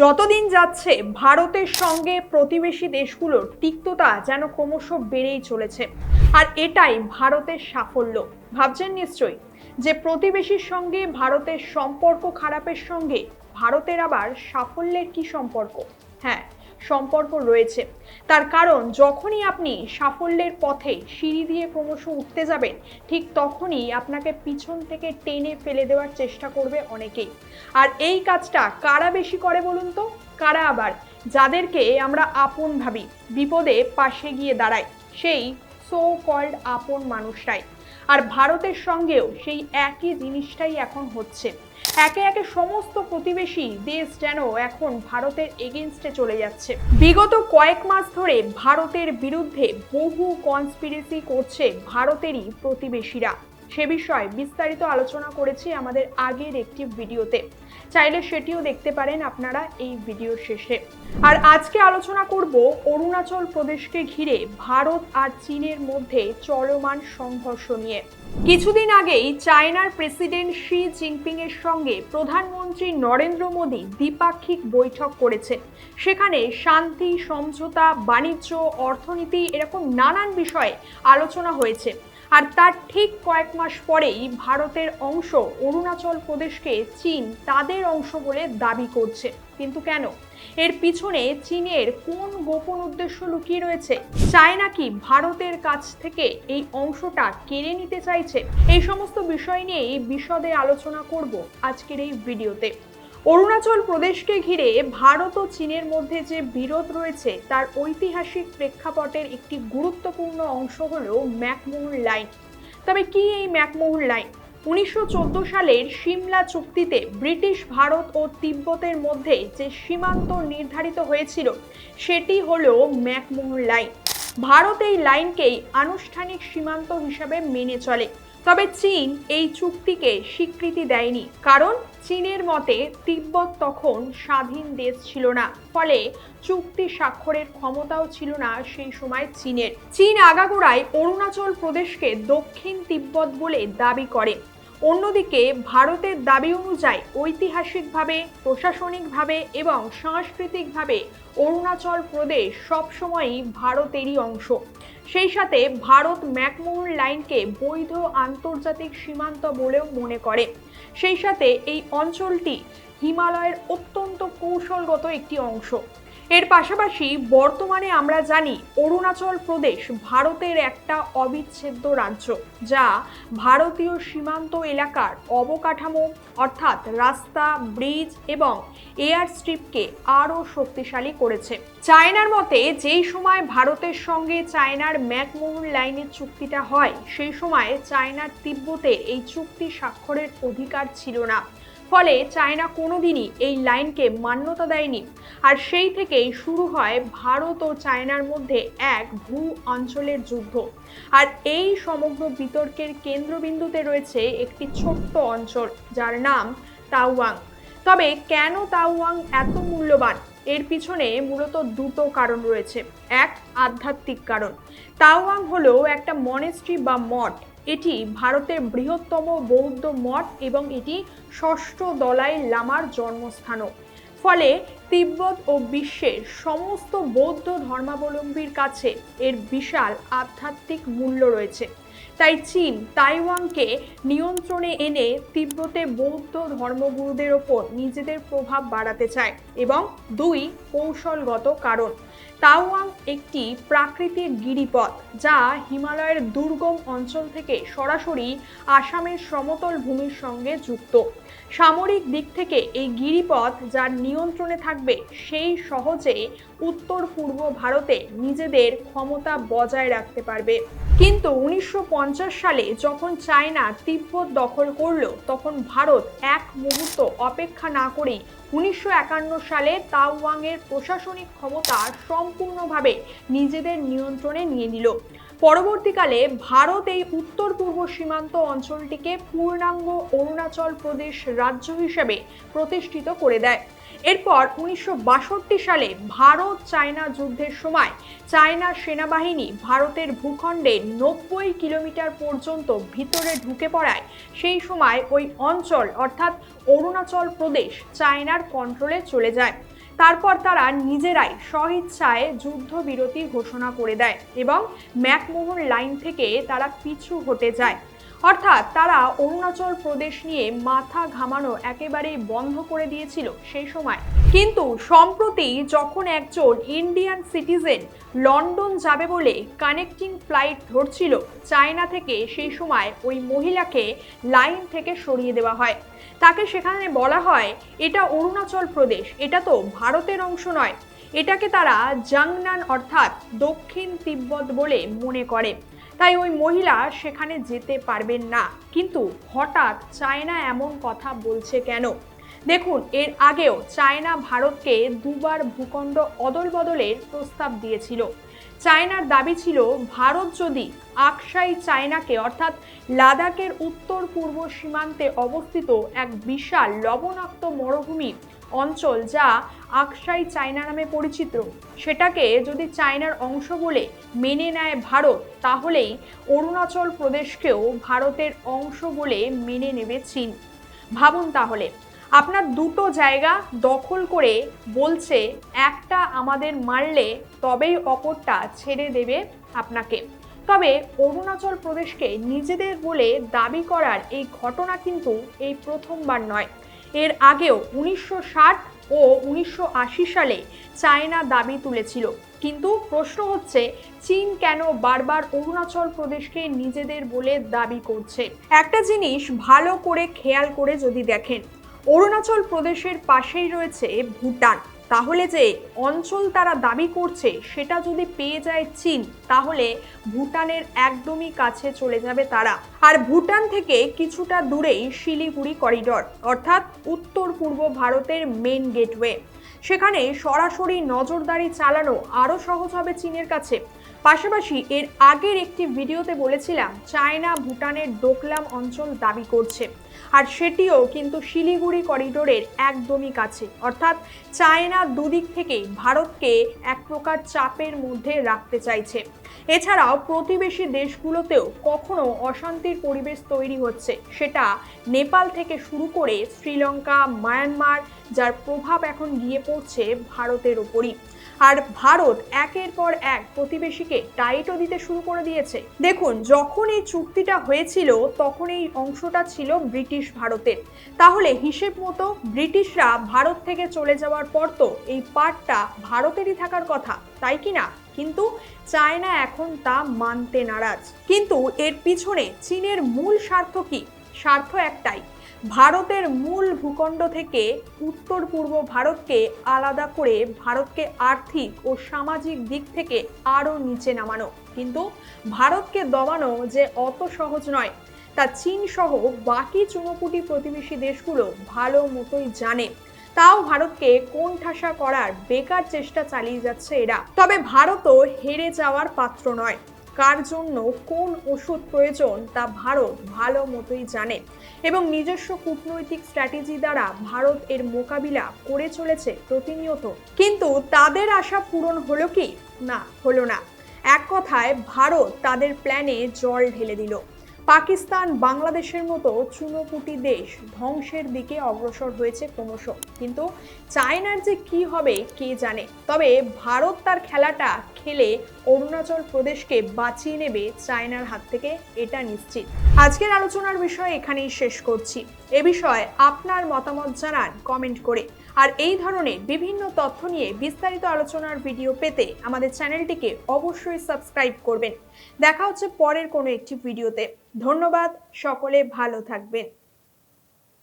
যতদিন যাচ্ছে, ভারতের সঙ্গে প্রতিবেশী দেশগুলোর তিক্ততা যেন ক্রমশ বেড়েই চলেছে। আর এটাই ভারতের সাফল্য। ভাবছেন নিশ্চয়ই? যে প্রতিবেশীর সঙ্গে ভারতের সম্পর্ক খারাপের সঙ্গে, ভারতের আবার সাফল্যের কি সম্পর্ক? হ্যাঁ সম্পর্ক রয়েছে। তার কারণ, যখনই আপনি সাফল্যের পথে সিঁড়ি দিয়ে ক্রমশ উঠতে যাবেন, ঠিক তখনই আপনাকে পিছন থেকে টেনে ফেলে দেওয়ার চেষ্টা করবে অনেকেই। আর এই কাজটা কারা বেশি করে বলুন তো? কারা আবার? যাদেরকে আমরা আপন ভাবি, বিপদে পাশে গিয়ে দাঁড়ায় সেই সো কল্ড আপন মানুষটাই আর ভারতের সঙ্গেও সেই একই জিনিসটাই এখন হচ্ছে। একে একে সমস্ত প্রতিবেশী দেশ যেন এখন ভারতের এগেনস্টে চলে যাচ্ছে। বিগত কয়েক মাস ধরে ভারতের বিরুদ্ধে বহু কনস্পিরেসি করছে ভারতেরই প্রতিবেশীরা। সে বিষয়ে বিস্তারিত আলোচনা করেছি আমাদের আগের একটি ভিডিওতে। চাইলে সেটিও দেখতে পারেন আপনারা এই ভিডিওর শেষে। আর আজকে আলোচনা করব অরুণাচল প্রদেশকে ঘিরে ভারত আর চীনের মধ্যে চলমান সংঘর্ষ নিয়ে। কিছুদিন আগেই চায়নার প্রেসিডেন্ট শি জিনপিং এর সঙ্গে প্রধানমন্ত্রী নরেন্দ্র মোদী দ্বিপাক্ষিক বৈঠক করেছে। সেখানে শান্তি, সমঝোতা, বাণিজ্য, অর্থনীতি এরকম নানান বিষয়ে আলোচনা হয়েছে। আর তার ঠিক কয়েক মাস পরেই ভারতের অংশ অরুণাচল প্রদেশকে চীন তাদের অংশ বলে দাবি করছে। কিন্তু কেন? এর পিছনে চীনের কোন গোপন উদ্দেশ্য লুকিয়ে রয়েছে? চায়না কি ভারতের কাছ থেকে এই অংশটা কেড়ে নিতে চাইছে? এই সমস্ত বিষয় নিয়েই বিশদে আলোচনা করব আজকের এই ভিডিওতে। অরুণাচল প্রদেশকে ঘিরে ভারত ও চীনের মধ্যে যে বিরোধ রয়েছে, তার ঐতিহাসিক প্রেক্ষাপটের একটি গুরুত্বপূর্ণ অংশ হল ম্যাকমোহন লাইন। তবে কি এই ম্যাকমোহন লাইন? উনিশশো চোদ্দ সালের সিমলা চুক্তিতে ব্রিটিশ ভারত ও তিব্বতের মধ্যে যে সীমান্ত নির্ধারিত হয়েছিল, সেটি হল ম্যাকমোহন লাইন। ভারত এই লাইনকেই আনুষ্ঠানিক সীমান্ত হিসাবে মেনে চলে। তবে চীন এই চুক্তিকে স্বীকৃতি দেয়নি, কারণ চীনের মতে তিব্বত তখন স্বাধীন দেশ ছিল না, ফলে চুক্তি স্বাক্ষরের ক্ষমতাও ছিল না সেই সময় চীনের। চীন আগাগোড়ায় অরুণাচল প্রদেশকে দক্ষিণ তিব্বত বলে দাবি করে। অন্যদিকে, ভারতের দাবি অনুযায়ী ঐতিহাসিকভাবে, প্রশাসনিকভাবে এবং সাংস্কৃতিকভাবে অরুণাচল প্রদেশ সবসময়ই ভারতেরই অংশ। সেই সাথে ভারত ম্যাকমোহন লাইনকে বৈধ আন্তর্জাতিক সীমান্ত বলেও মনে করে। সেই সাথে এই অঞ্চলটি হিমালয়ের অত্যন্ত কৌশলগত একটি অংশ। এর পাশাপাশি বর্তমানে আমরা জানি অরুণাচল প্রদেশ ভারতের একটা অবিচ্ছেদ্য রাজ্য, যা ভারতীয় সীমান্ত এলাকার অবকাঠামো অর্থাৎ রাস্তা, ব্রিজ এবং এয়ার স্ট্রিপকে আরও শক্তিশালী করেছে। চায়নার মতে, যেই সময় ভারতের সঙ্গে চায়নার ম্যাকমোহন লাইনের চুক্তিটা হয়, সেই সময় চায়নার তিব্বতে এই চুক্তি স্বাক্ষরের অধিকার ছিল না। ফলে চায়না কোনোদিনই এই লাইনকে মান্যতা দেয়নি। আর সেই থেকেই শুরু হয় ভারত ও চায়নার মধ্যে এক ভূ অঞ্চলের যুদ্ধ। আর এই সমগ্র বিতর্কের কেন্দ্রবিন্দুতে রয়েছে একটি ছোট্ট অঞ্চল, যার নাম তাওয়াং। তবে কেন তাওয়াং এত মূল্যবান? এর পিছনে মূলত দুটো কারণ রয়েছে। এক, আধ্যাত্মিক কারণ। তাওয়াং হলো একটা মনেস্ট্রি বা মঠ। এটি ভারতের বৃহত্তম বৌদ্ধ মঠ এবং এটি ষষ্ঠ দলাই লামার জন্মস্থানও। ফলে তিব্বত ও বিশ্বের সমস্ত বৌদ্ধ ধর্মাবলম্বীর কাছে এর বিশাল আধ্যাত্মিক মূল্য রয়েছে। তাই চীন তাইওয়ানকে নিয়ন্ত্রণে এনে তিব্বতে বৌদ্ধ ধর্মগুরুদের ওপর নিজেদের প্রভাব বাড়াতে চায় এবং দুই কৌশলগত কারণ। তাওয়াং একটি প্রাকৃতিক গিরিপথ যা হিমালয়ের দুর্গম অঞ্চল থেকে সরাসরি আসামের সমতল ভূমির সঙ্গে যুক্ত। সামরিক দিক থেকে এই গিরিপথ যার নিয়ন্ত্রণে থাকবে সেই সহজে উত্তর পূর্ব ভারতে নিজেদের ক্ষমতা বজায় রাখতে পারবে। কিন্তু উনিশশো সালে যখন চায়না তিব্বত দখল করল, তখন ভারত এক মুহূর্ত অপেক্ষা না করেই উনিশশো একান্ন সালে তাওয়াংয়ের প্রশাসনিক ক্ষমতা সম্পূর্ণভাবে নিজেদের নিয়ন্ত্রণে নিয়ে নিল। পরবর্তীকালে ভারত এই উত্তর পূর্ব সীমান্ত অঞ্চলটিকে পূর্ণাঙ্গ অরুণাচল প্রদেশ রাজ্য হিসেবে প্রতিষ্ঠিত করে দেয়। এরপর উনিশশো বাষট্টি সালে ভারত চায়না যুদ্ধের সময় চায়না সেনাবাহিনী ভারতের ভূখণ্ডে নব্বই কিলোমিটার পর্যন্ত ভিতরে ঢুকে পড়ায়। সেই সময় ওই অঞ্চল, অর্থাৎ অরুণাচল প্রদেশ, চায়নার কন্ট্রোলে চলে যায়। তারপর তারা নিজেরাই স্বইচ্ছায় যুদ্ধবিরতি ঘোষণা করে দেয় এবং ম্যাকমোহন লাইন থেকে তারা পিছু হটে যায়। অর্থাৎ তারা অরুণাচল প্রদেশ নিয়ে মাথা ঘামানো একেবারেই বন্ধ করে দিয়েছিল সেই সময়। কিন্তু সম্প্রতি যখন একজন ইন্ডিয়ান সিটিজেন লন্ডন যাবে বলে কানেক্টিং ফ্লাইট ধরছিল, চায়না থেকে সেই সময় ওই মহিলাকে লাইন থেকে সরিয়ে দেওয়া হয়। তাকে সেখানে বলা হয়, এটা অরুণাচল প্রদেশ, এটা তো ভারতের অংশ নয়। এটাকে তারা জাংনান অর্থাৎ দক্ষিণ তিব্বত বলে মনে করে। তাই ওই মহিলা সেখানে যেতে পারবেন না। কিন্তু হঠাৎ চায়না এমন কথা বলছে কেন? দেখুন, এর আগেও চায়না ভারতকে দুবার ভূখণ্ড অদল বদলের প্রস্তাব দিয়েছিল। চায়নার দাবি ছিল, ভারত যদি আকসাই চায়নাকে, অর্থাৎ লাদাখের উত্তর পূর্ব সীমান্তে অবস্থিত এক বিশাল লবণাক্ত মরুভূমি অঞ্চল যা আকসাই চায়না নামে পরিচিত। সেটাকে যদি চায়নার অংশ বলে মেনে নেয় ভারত, তাহলেই অরুণাচল প্রদেশকেও ভারতের অংশ বলে মেনে নেবে চীন। ভাবুন তাহলে, আপনার দুটো জায়গা দখল করে বলছে, একটা আমাদের মারলে তবেই অপরটা ছেড়ে দেবে আপনাকে। তবে অরুণাচল প্রদেশকে নিজেদের বলে দাবি করার এই ঘটনা কিন্তু এই প্রথমবার নয়। এর আগেও উনিশশো ষাট ও উনিশশো আশি সালে চায়না দাবি তুলেছিল। কিন্তু প্রশ্ন হচ্ছে, চীন কেন বারবার অরুণাচল প্রদেশকে নিজেদের বলে দাবি করছে? একটা জিনিস ভালো করে খেয়াল করে যদি দেখেন, অরুণাচল প্রদেশের পাশেই রয়েছে ভুটান। তাহলে যে অঞ্চল তারা দাবি করছে, সেটা যদি পেয়ে যায় চীন, তাহলে ভুটানের একদমই কাছে চলে যাবে তারা। আর ভুটান থেকে কিছুটা দূরেই শিলিগুড়ি করিডর, অর্থাৎ উত্তর পূর্ব ভারতের মেন গেটওয়ে। সেখানে সরাসরি নজরদারি চালানো আরও সহজ হবে চীনের কাছে। পাশাপাশি এর আগের একটি ভিডিওতে বলেছিলাম চায়না ভুটানের ডোকলাম অঞ্চল দাবি করছে। আর সেটিও কিন্তু শিলিগুড়ি করিডোরের একদমই কাছে। অর্থাৎ চায়না দুদিক থেকেই ভারতকে এক প্রকার চাপের মধ্যে রাখতে চাইছে। এছাড়াও প্রতিবেশী দেশগুলোতেও কখনো অশান্তির পরিবেশ তৈরি হচ্ছে। সেটা নেপাল থেকে শুরু করে শ্রীলঙ্কা, মায়ানমার, যার প্রভাব এখন গিয়ে পড়ছে ভারতের ওপরই। আর ভারত একের পর এক প্রতিবেশীকে টাইটও দিতে শুরু করে দিয়েছে। দেখুন, যখন এই চুক্তিটা হয়েছিল, তখন এই অংশটা ছিল ব্রিটিশ ভারতের। তাহলে হিসেব মতো ব্রিটিশরা ভারত থেকে চলে যাওয়ার পর তো এই পার্টটা ভারতেরই থাকার কথা, তাই কি না? কিন্তু চায়না এখন তা মানতে নারাজ। কিন্তু এর পিছনে চীনের মূল স্বার্থ কি? স্বার্থ একটাই ভারতের মূল ভূখণ্ড থেকে উত্তর পূর্ব ভারতকে আলাদা করে ভারতকে আর্থিক ও সামাজিক দিক থেকে আরও নিচে নামানো। কিন্তু ভারতকে দমানো যে অত সহজ নয়, তা চীন সহ বাকি চুনোপুটি প্রতিবেশী দেশগুলো ভালো মতোই জানে। তাও ভারতকে কোন ঠাসা করার বেকার চেষ্টা চালিয়ে যাচ্ছে এরা। তবে ভারতও হেরে যাওয়ার পাত্র নয়। কার জন্য কোন ওষুধ প্রয়োজন তা ভারত ভালো মতোই জানে এবং নিজস্ব কূটনৈতিক স্ট্র্যাটেজি দ্বারা ভারত এর মোকাবিলা করে চলেছে প্রতিনিয়ত। কিন্তু তাদের আশা পূরণ হলো কি? না, হলো না। এক কথায়, ভারত তাদের প্ল্যানে জল ঢেলে দিল। পাকিস্তান বাংলাদেশের মতো চুনোপুটি দেশ ধ্বংসের দিকে অগ্রসর হয়েছে ক্রমশ। কিন্তু চায়নার যে কি হবে, কে জানে? তবে ভারত তার খেলাটা খেলে অরুণাচল প্রদেশকে বাঁচিয়ে নেবে চায়নার হাত থেকে, এটা নিশ্চিত। আজকের আলোচনার বিষয় এখানেই শেষ করছি। এ বিষয়ে আপনার মতামত জানান কমেন্ট করে। আর এই ধরনের বিভিন্ন তথ্য নিয়ে বিস্তারিত আলোচনার ভিডিও পেতে আমাদের চ্যানেলটিকে অবশ্যই সাবস্ক্রাইব করবেন। দেখা হচ্ছে পরের কোনো একটি ভিডিওতে। ধন্যবাদ, সকলে ভালো থাকবেন।